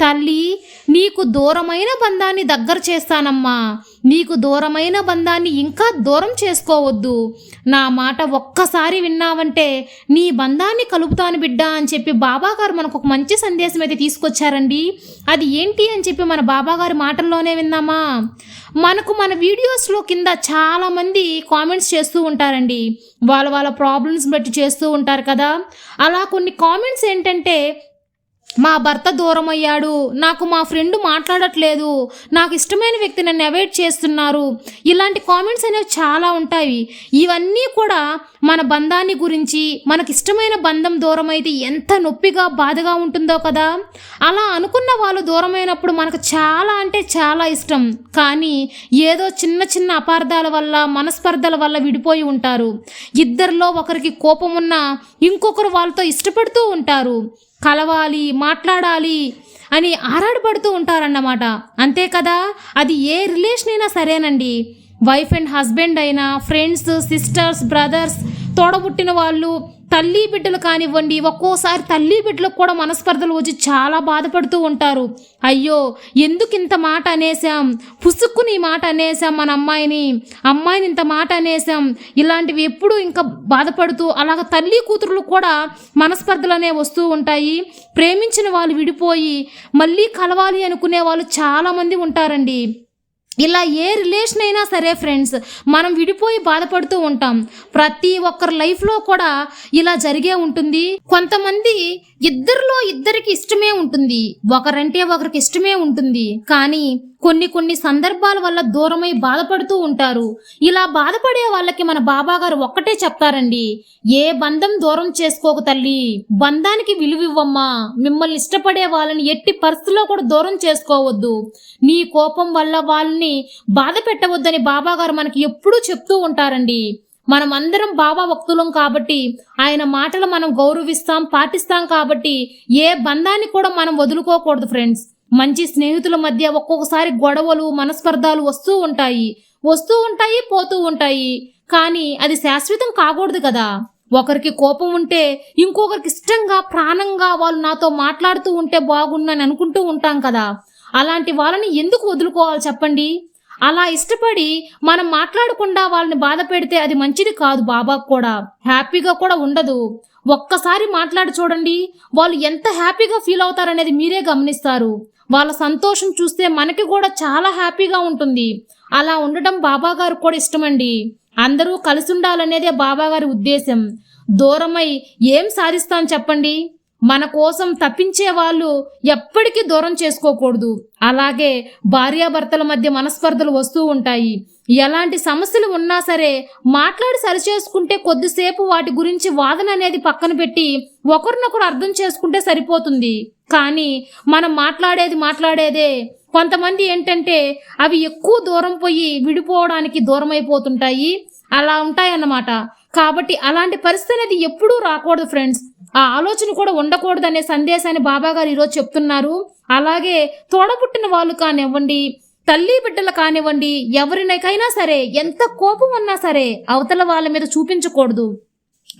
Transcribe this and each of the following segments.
తల్లి నీకు దూరమైన బంధాన్ని దగ్గర చేస్తానమ్మా. నీకు దూరమైన బంధాన్ని ఇంకా దూరం చేసుకోవద్దు. నా మాట ఒక్కసారి విన్నావంటే నీ బంధాన్ని కలుపుతాను బిడ్డ అని చెప్పి బాబాగారు మనకు ఒక మంచి సందేశం అయితే తీసుకొచ్చారండి. అది ఏంటి అని చెప్పి మన బాబాగారి మాటల్లోనే విన్నామా మనకు మన వీడియోస్లో కింద చాలామంది కామెంట్స్ చేస్తూ ఉంటారండి. వాళ్ళ వాళ్ళ ప్రాబ్లమ్స్ బట్టి చేస్తూ ఉంటారు కదా. అలా కొన్ని కామెంట్స్ ఏంటంటే మా భర్త దూరం అయ్యాడు నాకు మా ఫ్రెండ్ మాట్లాడట్లేదు. నాకు ఇష్టమైన వ్యక్తి నన్ను అవాయిడ్ చేస్తున్నారు. ఇలాంటి కామెంట్స్ అనేవి చాలా ఉంటాయి. ఇవన్నీ కూడా మన బంధాన్ని గురించి మనకి ఇష్టమైన బంధం దూరం అయితే ఎంత నొప్పిగా బాధగా ఉంటుందో కదా? అలా అనుకున్న వాళ్ళు దూరమైనప్పుడు మనకు చాలా అంటే చాలా ఇష్టం. కానీ ఏదో చిన్న చిన్న అపార్థాల వల్ల మనస్పర్ధల వల్ల విడిపోయి ఉంటారు. ఇద్దరిలో ఒకరికి కోపం ఉన్నా ఇంకొకరు వాళ్ళతో ఇష్టపడుతూ ఉంటారు. కలవాలి మాట్లాడాలి అని ఆరాటపడుతూ ఉంటారన్నమాట. అంతే కదా? అది ఏ రిలేషన్ అయినా సరేనండి. వైఫ్ అండ్ హస్బెండ్ అయినా ఫ్రెండ్స్ సిస్టర్స్ బ్రదర్స్ తోడబుట్టిన వాళ్ళు తల్లి బిడ్డలు కానివ్వండి ఒక్కోసారి తల్లి బిడ్డలకు కూడా మనస్పర్ధలు వచ్చి చాలా బాధపడుతూ ఉంటారు. అయ్యో ఎందుకు ఇంత మాట అనేసాం పుసుక్కుని ఈ మాట అనేసాం మన అమ్మాయిని. అమ్మాయిని ఇంత మాట అనేసాం ఇలాంటివి ఎప్పుడు ఇంకా బాధపడుతూ అలాగ తల్లి కూతురులు కూడా మనస్పర్ధలు అనేవి వస్తూ ఉంటాయి. ప్రేమించిన వాళ్ళు విడిపోయి మళ్ళీ కలవాలి అనుకునే వాళ్ళు చాలామంది ఉంటారండి. ఇలా ఏ రిలేషన్ అయినా సరే ఫ్రెండ్స్ మనం విడిపోయి బాధపడుతూ ఉంటాం. ప్రతి ఒక్కరి లైఫ్లో కూడా ఇలా జరిగే ఉంటుంది. కొంతమంది ఇద్దరిలో ఇద్దరికి ఇష్టమే ఉంటుంది. ఒకరంటే ఒకరికి ఇష్టమే ఉంటుంది. కానీ కొన్ని కొన్ని సందర్భాల వల్ల దూరమై బాధపడుతూ ఉంటారు. ఇలా బాధపడే వాళ్ళకి మన బాబా గారు ఒక్కటే చెప్తారండి. ఏ బంధం దూరం చేసుకోకు తల్లి. బంధానికి విలువివ్వమ్మా. మిమ్మల్ని ఇష్టపడే వాళ్ళని ఎట్టి పరిస్థితుల్లో కూడా దూరం చేసుకోవద్దు. నీ కోపం వల్ల వాళ్ళని బాధ పెట్టవద్దని బాబా గారు మనకి ఎప్పుడూ చెప్తూ ఉంటారండి. మనం అందరం బాబా భక్తులం కాబట్టి ఆయన మాటలు మనం గౌరవిస్తాం పాటిస్తాం కాబట్టి ఏ బంధాన్ని కూడా మనం వదులుకోకూడదు ఫ్రెండ్స్. మంచి స్నేహితుల మధ్య ఒక్కొక్కసారి గొడవలు మనస్పర్ధాలు వస్తూ ఉంటాయి. వస్తూ ఉంటాయి పోతూ ఉంటాయి. కానీ అది శాశ్వతం కాకూడదు కదా. ఒకరికి కోపం ఉంటే ఇంకొకరికి ఇష్టంగా ప్రాణంగా వాళ్ళు నాతో మాట్లాడుతూ ఉంటే బాగుందని అనుకుంటూ ఉంటాం కదా. అలాంటి వాళ్ళని ఎందుకు వదులుకోవాలి చెప్పండి? అలా ఇష్టపడి మనం మాట్లాడకుండా వాళ్ళని బాధ పెడితే అది మంచిది కాదు బాబాకు కూడా. హ్యాపీగా కూడా ఉండదు. ఒక్కసారి మాట్లాడి చూడండి వాళ్ళు ఎంత హ్యాపీగా ఫీల్ అవుతారనేది మీరే గమనిస్తారు. వాళ్ళ సంతోషం చూస్తే మనకి కూడా చాలా హ్యాపీగా ఉంటుంది. అలా ఉండటం బాబా గారు కూడా ఇష్టమండి. అందరూ కలిసి ఉండాలనేదే బాబా గారి ఉద్దేశం. దూరమై ఏం సాధిస్తాం చెప్పండి? మన కోసం తప్పించే వాళ్ళు ఎప్పటికీ దూరం చేసుకోకూడదు. అలాగే భార్యాభర్తల మధ్య మనస్పర్ధలు వస్తూ ఉంటాయి. ఎలాంటి సమస్యలు ఉన్నా సరే మాట్లాడి సరిచేసుకుంటే కొద్దిసేపు వాటి గురించి వాదన అనేది పక్కన పెట్టి ఒకరినొకరు అర్థం చేసుకుంటే సరిపోతుంది. కానీ మనం మాట్లాడేది మాట్లాడేదే. కొంతమంది ఏంటంటే అవి ఎక్కువ దూరం పోయి విడిపోవడానికి దూరం అయిపోతుంటాయి అలా ఉంటాయన్నమాట. కాబట్టి అలాంటి పరిస్థితి అనేది ఎప్పుడూ రాకూడదు ఫ్రెండ్స్. ఆ ఆలోచన కూడా ఉండకూడదనే సందేశాన్ని బాబాగారు ఈరోజు చెప్తున్నారు. అలాగే తోడబుట్టిన వాళ్ళు కానివ్వండి తల్లి బిడ్డలు కానివ్వండి ఎవరినైనా సరే ఎంత కోపం ఉన్నా సరే అవతల వాళ్ళ మీద చూపించకూడదు.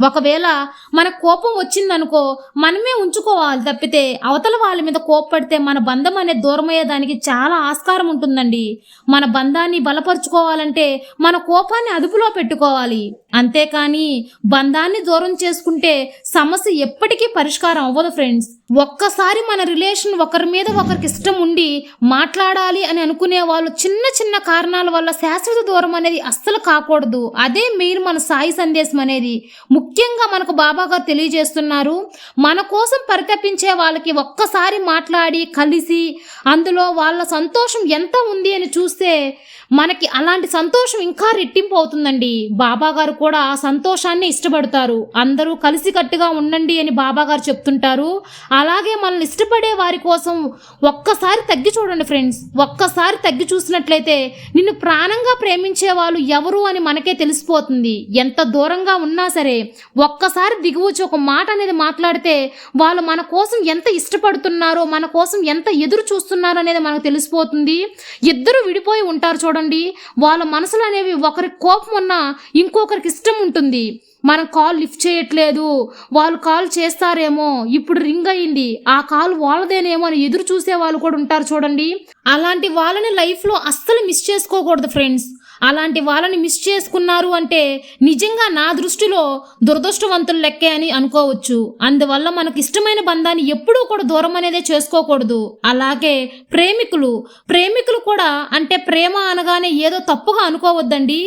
ఒకవేళ మన కోపం వచ్చిందనుకో మనమే ఉంచుకోవాలి తప్పితే అవతల వాళ్ళ మీద కోప్పడితే మన బంధం అనేది దూరమయ్యేదానికి చాలా ఆస్కారం ఉంటుందండి. మన బంధాన్ని బలపరుచుకోవాలంటే మన కోపాన్ని అదుపులో పెట్టుకోవాలి. అంతేకాని బంధాన్ని దూరం చేసుకుంటే సమస్య ఎప్పటికీ పరిష్కారం అవ్వదు ఫ్రెండ్స్. ఒక్కసారి మన రిలేషన్ ఒకరి మీద ఒకరికి ఇష్టం ఉండి మాట్లాడాలి అని అనుకునే వాళ్ళు చిన్న చిన్న కారణాల వల్ల శాశ్వత దూరం అనేది అస్సలు కాకూడదు. అదే మెయిన్ మన సాయి సందేశం అనేది. ముఖ్యంగా మనకు బాబా గారు తెలియజేస్తున్నారు. మన కోసం పరితపించే వాళ్ళకి ఒక్కసారి మాట్లాడి కలిసి అందులో వాళ్ళ సంతోషం ఎంత ఉంది అని చూస్తే మనకి అలాంటి సంతోషం ఇంకా రెట్టింపు అవుతుందండి. బాబా గారు కూడా ఆ సంతోషాన్ని ఇష్టపడతారు. అందరూ కలిసికట్టుగా ఉండండి అని బాబా గారు చెప్తుంటారు. అలాగే మనల్ని ఇష్టపడే వారి కోసం ఒక్కసారి తగ్గి చూడండి ఫ్రెండ్స్. ఒక్కసారి తగ్గి చూసినట్లయితే నిన్ను ప్రాణంగా ప్రేమించే వాళ్ళు ఎవరు అని మనకే తెలిసిపోతుంది. ఎంత దూరంగా ఉన్నా సరే ఒక్కసారి దిగువచ్చి ఒక మాట అనేది మాట్లాడితే వాళ్ళు మన కోసం ఎంత ఇష్టపడుతున్నారో మన కోసం ఎంత ఎదురు చూస్తున్నారో అనేది మనకు తెలిసిపోతుంది. ఇద్దరు విడిపోయి ఉంటారు చూడండి. వాళ్ళ మనసులు అనేవి ఒకరి కోపం ఉన్నా ఇంకొకరికి ఇష్టం ఉంటుంది. మనం కాల్ లిఫ్ట్ చేయట్లేదు. వాళ్ళు కాల్ చేస్తారేమో ఇప్పుడు రింగ్ అయింది. ఆ కాల్ వాళ్ళదేనేమో అని ఎదురు చూసే వాళ్ళు కూడా ఉంటారు చూడండి. అలాంటి వాళ్ళని లైఫ్లో అస్సలు మిస్ చేసుకోకూడదు ఫ్రెండ్స్. అలాంటి వాళ్ళని మిస్ చేసుకున్నారు అంటే నిజంగా నా దృష్టిలో దురదృష్టవంతులు లెక్కే అని అనుకోవచ్చు. అందువల్ల మనకు ఇష్టమైన బంధాన్ని ఎప్పుడూ కూడా దూరం అనేదే చేసుకోకూడదు. అలాగే ప్రేమికులు ప్రేమికులు కూడా అంటే ప్రేమ అనగానే ఏదో తప్పుగా అనుకోవద్దండి.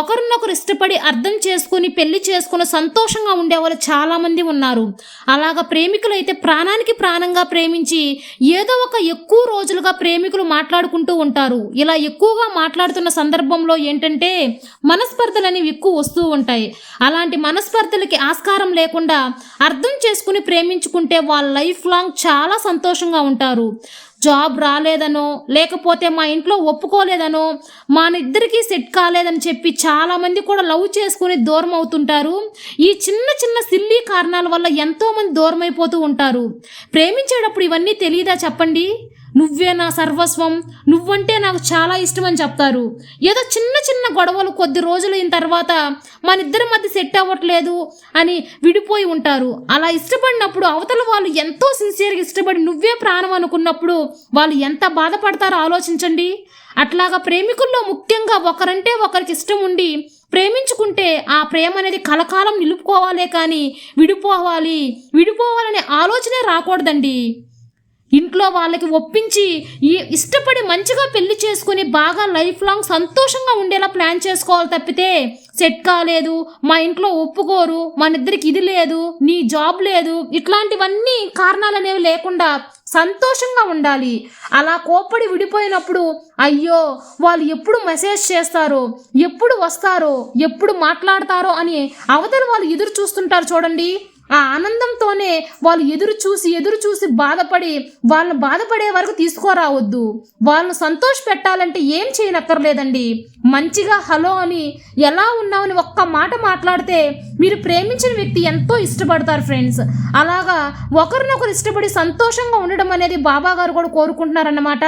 ఒకరినొకరు ఇష్టపడి అర్థం చేసుకుని పెళ్ళి చేసుకుని సంతోషంగా ఉండేవాళ్ళు చాలామంది ఉన్నారు. అలాగా ప్రేమికులు అయితే ప్రాణానికి ప్రాణంగా ప్రేమించి ఏదో ఒక ఎక్కువ రోజులుగా ప్రేమికులు మాట్లాడుకుంటూ ఉంటారు. ఇలా ఎక్కువగా మాట్లాడుతున్న సందర్భంలో ఏంటంటే మనస్పర్ధలు అనేవి ఎక్కువ వస్తూ ఉంటాయి. అలాంటి మనస్పర్ధలకి ఆస్కారం లేకుండా అర్థం చేసుకుని ప్రేమించుకుంటే వాళ్ళ లైఫ్ లాంగ్ చాలా సంతోషంగా ఉంటారు. జాబ్ రాలేదనో లేకపోతే మా ఇంట్లో ఒప్పుకోలేదనో మా ఇద్దరికీ సెట్ కాలేదని చెప్పి చాలామంది కూడా లవ్ చేసుకుని దూరం అవుతుంటారు. ఈ చిన్న చిన్న సిల్లీ కారణాల వల్ల ఎంతోమంది దూరం అయిపోతూ ఉంటారు. ప్రేమించేటప్పుడు ఇవన్నీ తెలియదా చెప్పండి? నువ్వే నా సర్వస్వం నువ్వంటే నాకు చాలా ఇష్టం అని చెప్తారు. ఏదో చిన్న చిన్న గొడవలు కొద్ది రోజులైన తర్వాత మన ఇద్దరి మధ్య సెట్ అవ్వట్లేదు అని విడిపోయి ఉంటారు. అలా ఇష్టపడినప్పుడు అవతల వాళ్ళు ఎంతో సిన్సియర్గా ఇష్టపడి నువ్వే ప్రాణం అనుకున్నప్పుడు వాళ్ళు ఎంత బాధపడతారో ఆలోచించండి. అట్లాగా ప్రేమికుల్లో ముఖ్యంగా ఒకరంటే ఒకరికి ఇష్టం ఉండి ప్రేమించుకుంటే ఆ ప్రేమ అనేది కలకాలం నిలుపుకోవాలే కానీ విడిపోవాలి. విడిపోవాలనే ఆలోచనే రాకూడదండి. ఇంట్లో వాళ్ళకి ఒప్పించి ఇష్టపడి మంచిగా పెళ్ళి చేసుకుని బాగా లైఫ్ లాంగ్ సంతోషంగా ఉండేలా ప్లాన్ చేసుకోవాలి తప్పితే సెట్ కాలేదు మా ఇంట్లో ఒప్పుకోరు మన ఇద్దరికి ఇది లేదు నీ జాబ్ లేదు ఇట్లాంటివన్నీ కారణాలు అనేవి లేకుండా సంతోషంగా ఉండాలి. అలా కోప్పడి విడిపోయినప్పుడు అయ్యో వాళ్ళు ఎప్పుడు మెసేజ్ చేస్తారో ఎప్పుడు వస్తారో ఎప్పుడు మాట్లాడతారో అని అవతల వాళ్ళు ఎదురు చూస్తుంటారు చూడండి. ఆ ఆనందంతోనే వాళ్ళు ఎదురు చూసి ఎదురు చూసి బాధపడి వాళ్ళని బాధపడే వరకు తీసుకురావద్దు. వాళ్ళను సంతోష పెట్టాలంటే ఏం చేయనక్కర్లేదండి. మంచిగా హలో అని ఎలా ఉన్నామని ఒక్క మాట మాట్లాడితే మీరు ప్రేమించిన వ్యక్తి ఎంతో ఇష్టపడతారు ఫ్రెండ్స్. అలాగా ఒకరినొకరు ఇష్టపడి సంతోషంగా ఉండడం అనేది బాబా గారు కూడా కోరుకుంటున్నారన్నమాట.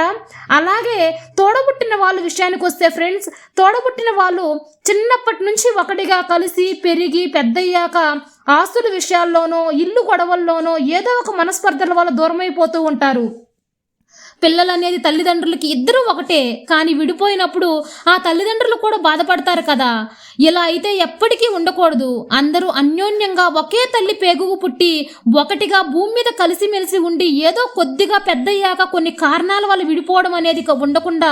అలాగే తోడబుట్టిన వాళ్ళ విషయానికి వస్తే ఫ్రెండ్స్ తోడబుట్టిన వాళ్ళు చిన్నప్పటి నుంచి ఒకటిగా కలిసి పెరిగి పెద్దయ్యాక ఆస్తుల విషయాల్లోనో ఇల్లు గొడవల్లోనో ఏదో ఒక మనస్పర్ధల వల్ల దూరమైపోతూ ఉంటారు. పిల్లలు అనేది తల్లిదండ్రులకి ఇద్దరూ ఒకటే. కానీ విడిపోయినప్పుడు ఆ తల్లిదండ్రులు కూడా బాధపడతారు కదా. ఇలా అయితే ఎప్పటికీ ఉండకూడదు. అందరూ అన్యోన్యంగా ఒకే తల్లి పేగుకు పుట్టి ఒకటిగా భూమి మీద కలిసిమెలిసి ఉండి ఏదో కొద్దిగా పెద్దయ్యాక కొన్ని కారణాల వల్ల విడిపోవడం అనేది ఉండకుండా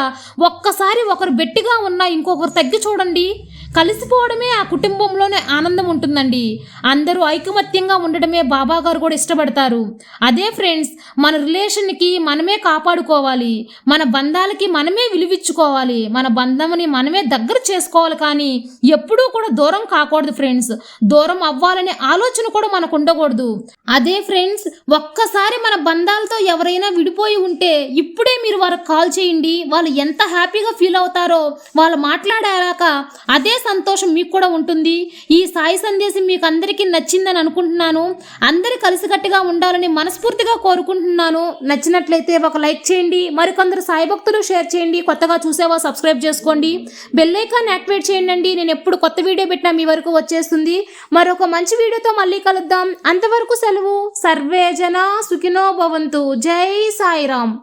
ఒక్కసారి ఒకరు బెట్టిగా ఉన్నా ఇంకొకరు తగ్గి చూడండి. కలిసిపోవడమే ఆ కుటుంబంలోనే ఆనందం ఉంటుందండి. అందరూ ఐకమత్యంగా ఉండడమే బాబా గారు కూడా ఇష్టపడతారు. అదే ఫ్రెండ్స్ మన రిలేషన్కి మనమే కాపాడుకోవాలి. మన బంధాలకి మనమే విలువిచ్చుకోవాలి. మన బంధంని మనమే దగ్గర చేసుకోవాలి కానీ ఎప్పుడూ కూడా దూరం కాకూడదు ఫ్రెండ్స్. దూరం అవ్వాలనే ఆలోచన కూడా మనకు ఉండకూడదు. అదే ఫ్రెండ్స్ ఒక్కసారి మన బంధాలతో ఎవరైనా విడిపోయి ఉంటే ఇప్పుడే మీరు వారికి కాల్ చేయండి. వాళ్ళు ఎంత హ్యాపీగా ఫీల్ అవుతారో వాళ్ళు మాట్లాడాక అదే సంతోషం మీకు కూడా ఉంటుంది. ఈ సాయి సందేశం మీకు అందరికీ నచ్చిందని అనుకుంటున్నాను. అందరి కలిసికట్టుగా ఉండాలని మనస్ఫూర్తిగా కోరుకుంటున్నాను. నచ్చినట్లయితే ఒక లైక్ చేయండి. మరికొందరు సాయి భక్తులు షేర్ చేయండి. కొత్తగా చూసేవా సబ్స్క్రైబ్ చేసుకోండి. బెల్ ఐకాన్ యాక్టివేట్ చేయండి నేను ఎప్పుడు కొత్త వీడియో పెట్టినా మీ వరకు వచ్చేస్తుంది. మరొక మంచి వీడియోతో మళ్ళీ కలుద్దాం. అంతవరకు సెలవు. సర్వేజన సుఖినో భవంతు. జై సాయిరామ్.